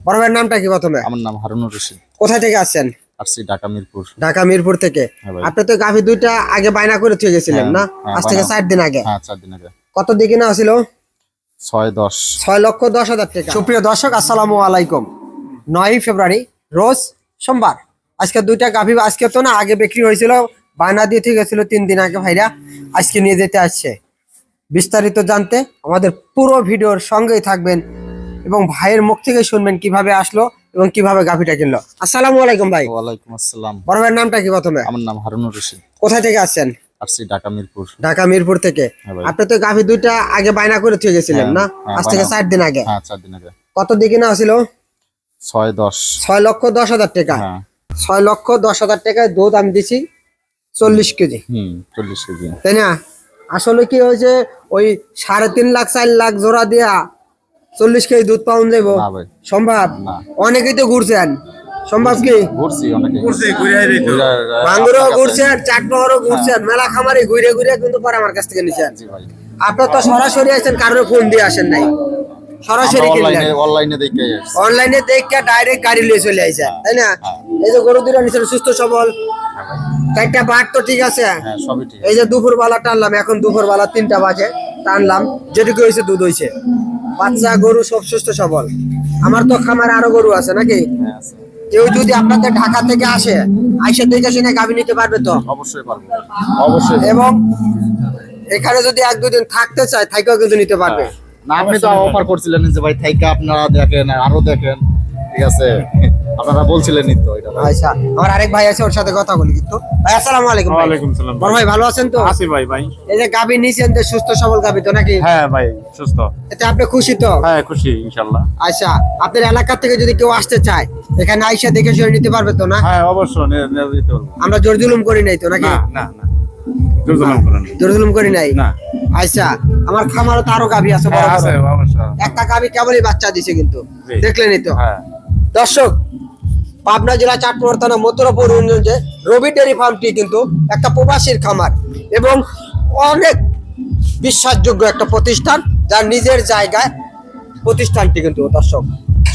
বড় ভাইয়ের নামটা কি প্রথমে? আমার নাম হারুনুর রশিদ। কোথায় থেকে আসছেন? আসছি ঢাকা মিরপুর। ঢাকা মিরপুর থেকে। হ্যাঁ। আপনি তো গাভী দুইটা আগে বায়না করে থুয়ে গেছিলেন হ্যাঁ, না? হ্যাঁ, আজ থেকে চার দিন আগে। হ্যাঁ চার দিন আগে। কত দিকে না ছিল? ছয় দশ। ছয় লক্ষ দশ হাজার টাকা। সুপ্রিয় দর্শক আসসালামু আলাইকুম। নয় ফেব্রুয়ারি রোজ সোমবার। আজকে দুইটা গাভী আজকে তো না আগে বিক্রি হয়েছিল বায়না দিয়ে ঠিক গেছিল তিন দিন আগে ভাইরা আজকে নিয়ে যেতে আসছে। বিস্তারিত জানতে আমাদের পুরো ভিডিওর সঙ্গেই থাকবেন এবং ভাইয়ের মুখ থেকে শুনবেন কীভাবে আসলো এবং কীভাবে গাভীটা কিনলো। আসসালামু আলাইকুম ভাই। ওয়ালাইকুম আসসালাম। বড় ভাইয়ের নামটা কি প্রথমে? আমার নাম হারুনুর রশিদ। কোথায় থেকে আসছেন? আসছি ঢাকা মিরপুর। ঢাকা মিরপুর থেকে। হ্যাঁ আপনি তো গাভী দুইটা আগে বায়না করে থুয়ে গেছিলেন হ্যাঁ, না? হ্যাঁ, আজ থেকে চার দিন আগে। হ্যাঁ চার দিন আগে। কত দিকে না ছিল? ছয় দশ। ছয় লক্ষ দশ হাজার টাকা। ছয় লক্ষ দশ হাজার টাকায় দুধ আমি দিছি চল্লিশ কেজি। হুম চল্লিশ কেজি। তাই না? আসলে কি হয়েছে? ওই সাড়ে তিন লাখ চার লাখ জোড়া দিয়া চল্লিশ কেজি দুধ পাউন দেব সম্ভব অনেকেই তো ঘুরছেন সম্ভব কি? ভাঙ্গুরও ঘুরছেন চাটমোহরও ঘুরছেন মেলা খামারে ঘুরে ঘুরে কিন্তু পরে আমার কাছ থেকে নিছেন আপনার তো সরাসরি আসছেন কারোর ফোন দিয়ে আসেন নাই। সরাসরি অনলাইনে অনলাইনে দেখে অনলাইনে দেখে ডাইরেক্ট গাড়ি নিয়ে চলে তাই না? হ্যাঁ। এই যে গরু দুটা নিছেন সুস্থ সবল। চারটা বাট তো ঠিক আছে হ্যাঁ সবই ঠিক এই যে দুপুর বেলা টানলাম এখন দুপুর বেলা তিনটা বাজে টানলাম। যেটুকু হয়েছে দুধ হয়েছে বাচ্চা গরু সব সুস্থ সবল। আমার তো খামার আরও গরু আছে নাকি? হ্যাঁ কেউ যদি আপনাদের ঢাকা থেকে আসে আইসা দেখে শুনে গাভী নিতে পারবে তো? অবশ্যই পারবে। অবশ্যই এবং এখানে যদি এক দুদিন থাকতে চায় থাইকাও কিন্তু নিতে পারবে। না আপনি তো অফার করছিলেন যে ভাই থাইকা আপনারা দেখেন আরও দেখেন। ঠিক আছে? আপনারা বলছিলেনই তো এটা আচ্ছা আমার আরেক ভাই আছে ওর সাথে কথা বলি কিন্তু। ভাই আসসালামু আলাইকুম ভাই। ওয়ালাইকুম সালাম বড় ভাই ভালো আছেন তো? আছি ভাই ভাই। এই যে গাভী নিছেন যে সুস্থ সবল গাভী তো নাকি? হ্যাঁ ভাই সুস্থ। এতে আপনি খুশি তো? হ্যাঁ খুশি ইনশাল্লাহ। আচ্ছা আপনার এলাকা থেকে যদি কেউ আসতে চায় এখানে আইসা দেখে শুনে নিতে পারবে তো না? হ্যাঁ অবশ্য নে- নে- পারব। আমরা জোর জুলুম করি নাই তো নাকি? না না না। দুর্জনম করেন জোর জুলুম করি নাই? না। আচ্ছা আমার খামারও তো আরও গাভী আছে বড় হ্যাঁ বড়। একটা গাভী কেবলই বাচ্চা দিছে কিন্তু। দেখলেনই তো? হ্যাঁ। দর্শক পাবনা জেলা চাঁদপুর থানা মথুরাপুর ইউনিয়নে রবি ডেয়ারি ফার্মটি কিন্তু একটা প্রবাসীর খামার এবং অনেক বিশ্বাসযোগ্য একটা প্রতিষ্ঠান যার নিজের জায়গায় প্রতিষ্ঠানটি কিন্তু দর্শক।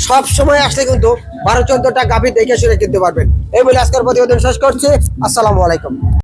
সব সময় আসলে কিন্তু বারো চোদ্দটা গাভী দেখে শুনে কিনতে পারবেন। এই বলে আজকের প্রতিবেদন শেষ করছি। আসসালামু আলাইকুম।